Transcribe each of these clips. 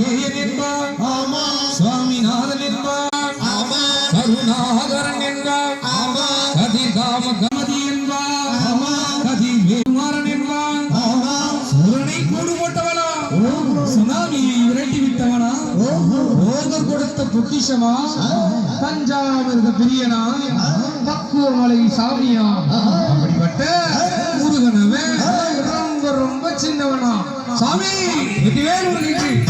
கார்த்திகேயன் என்பார். ஆமா சுவாமிநாதன் என்பார். ஆமா கருணாகரன் என்பார். ஆமா கதிர்காம கமதி என்பார். ஆமா கதி வேகுமாறன் என்பார். ஆமா சூரனை கூடு போட்டவனா சுனாமியை விரட்டி விட்டவனா போகர் கொடுத்த பொக்கிஷமா? பஞ்சாமிர்த பிரியனா? பக்குவமலை சாமியா? அப்படிப்பட்ட முருகனவன் ரொம்ப ரொம்ப சின்னவனா? சாமி வெற்றிவேல் முருகனுக்கு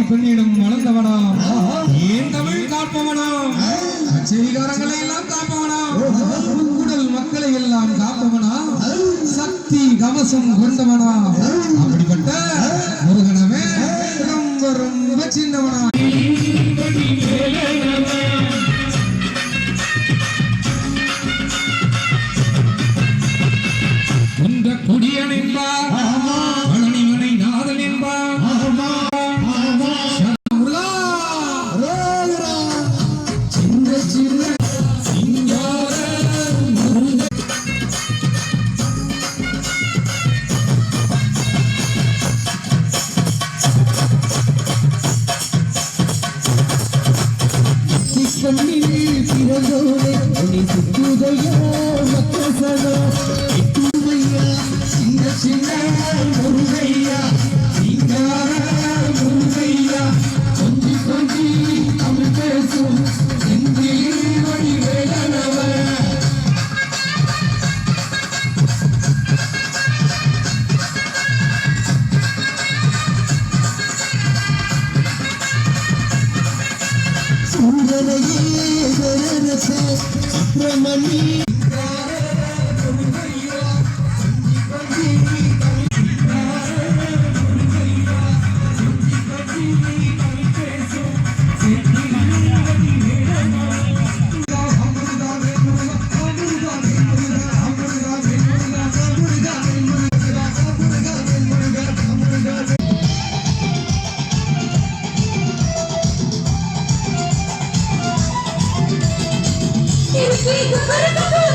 கார்த்திகை பெண்ணிடம் வளர்ந்தவனா? ஏன் தமிழ் காப்பவனா? கச்சேரிகாரங்களை எல்லாம் காப்பவனா? குடல் மக்களை எல்லாம் காப்பவனா? சக்தி கவசம் கொண்டவனா? அப்படிப்பட்ட முருகனவே ரொம்ப ரொம்ப சின்னவனா? குன்ற கண்ணில் பிறந்தோனே உன்னை சுத்துதையா சூரனையே வெறரச Свічки, кукурикуку!